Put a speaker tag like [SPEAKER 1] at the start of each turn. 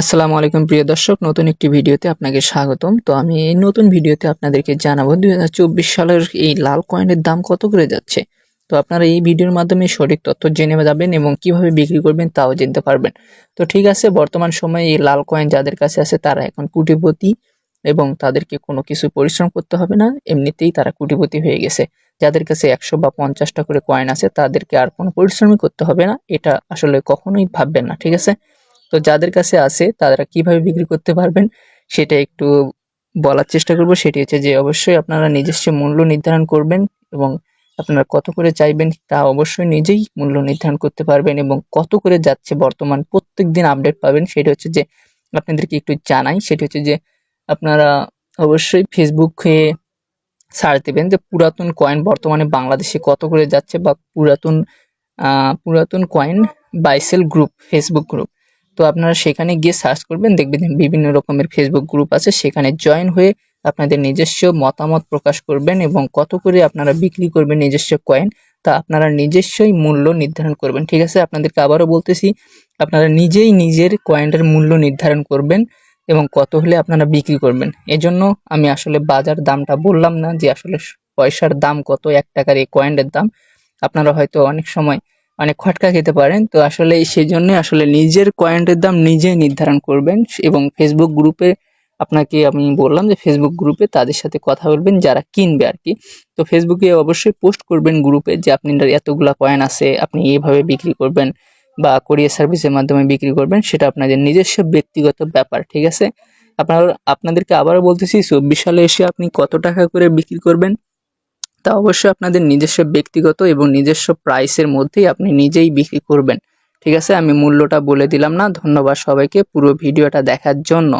[SPEAKER 1] আসসালামু আলাইকুম, প্রিয় দর্শক। নতুন একটি ভিডিওতে আপনাকে স্বাগতম। তো আমি এই নতুন ভিডিওতে আপনাদেরকে জানাব দু হাজার চব্বিশ সালের এই লাল কয়েনের দাম কত করে যাচ্ছে? তো আপনারা এই ভিডিওর মাধ্যমে সঠিক তথ্য জেনে যাবেন এবং কীভাবে বিক্রি করবেন তাও জানতে পারবেন। তো ঠিক আছে, বর্তমান সময়ে এই লাল কয়েন যাদের কাছে আছে তারা এখন কুটিপতি এবং তাদেরকে কোনো কিছু পরিশ্রম করতে হবে না, এমনিতেই তারা কুটিপতি হয়ে গেছে। যাদের কাছে একশো বা পঞ্চাশটা করে কয়েন আছে তাদেরকে আর কোনো পরিশ্রমই করতে হবে না, এটা আসলে কখনোই ভাববেন না, ঠিক আছে? তো যাদের কাছে আছে, তারা কীভাবে বিক্রি করতে পারবেন, সেটা একটু বলার চেষ্টা করব। সেটি হচ্ছে যে, অবশ্যই আপনারা নিজস্ব মূল্য নির্ধারণ করবেন এবং আপনারা কত করে চাইবেন তা অবশ্যই নিজেই মূল্য নির্ধারণ করতে পারবেন এবং কত করে যাচ্ছে বর্তমান প্রত্যেক দিন আপডেট পাবেন। সেটা হচ্ছে যে, আপনাদেরকে একটু জানাই, সেটি হচ্ছে যে, আপনারা অবশ্যই ফেসবুকে সার্চ দেবেন যে, পুরাতন কয়েন বর্তমানে বাংলাদেশে কত করে যাচ্ছে বা পুরাতন পুরাতন কয়েন বাইসেল গ্রুপ, ফেসবুক গ্রুপ। তো আপনারা সেখানে গিয়ে সার্চ করবেন, দেখবেন বিভিন্ন রকমের ফেসবুক গ্রুপ আছে, সেখানে জয়েন হয়ে আপনাদের নিজস্ব মতামত প্রকাশ করবেন এবং কত করে আপনারা বিক্রি করবেন নিজস্ব কয়েন তা আপনারা নিজস্বই মূল্য নির্ধারণ করবেন। ঠিক আছে, আপনাদেরকে আবারও বলতেছি, আপনারা নিজেই নিজের কয়েনটার মূল্য নির্ধারণ করবেন এবং কত হলে আপনারা বিক্রি করবেন। এজন্য আমি আসলে বাজার দামটা বললাম না যে আসলে পয়সার দাম কত, এক টাকার এই কয়েনের দাম। আপনারা হয়তো অনেক সময় অনেক খটকা খেতে পারেন। তো আসলে সেই জন্য আসলে নিজের কয়েনের দাম নিজেই নির্ধারণ করবেন এবং ফেসবুক গ্রুপে আপনাকে আমি বললাম যে ফেসবুক গ্রুপে তাদের সাথে কথা বলবেন, যারা কিনবে আর কি তো ফেসবুকে অবশ্যই পোস্ট করবেন গ্রুপে যে আপনার এতগুলা কয়েন আছে, আপনি এইভাবে বিক্রি করবেন বা কোরিয়ার সার্ভিসের মাধ্যমে বিক্রি করবেন, সেটা আপনাদের নিজস্ব ব্যক্তিগত ব্যাপার, ঠিক আছে? আপনার, আপনাদেরকে আবারও বলতেছি, চব্বিশ সালে এসে আপনি কত টাকা করে বিক্রি করবেন? তা অবশ্যই আপনাদের নিজস্ব ব্যক্তিগত এবং নিজস্ব প্রাইসের মধ্যেই আপনি নিজেই বিক্রি করবেন। ঠিক আছে? আমি মূল্যটা বলে দিলাম না। ধন্যবাদ সবাইকে পুরো ভিডিওটা দেখার জন্য।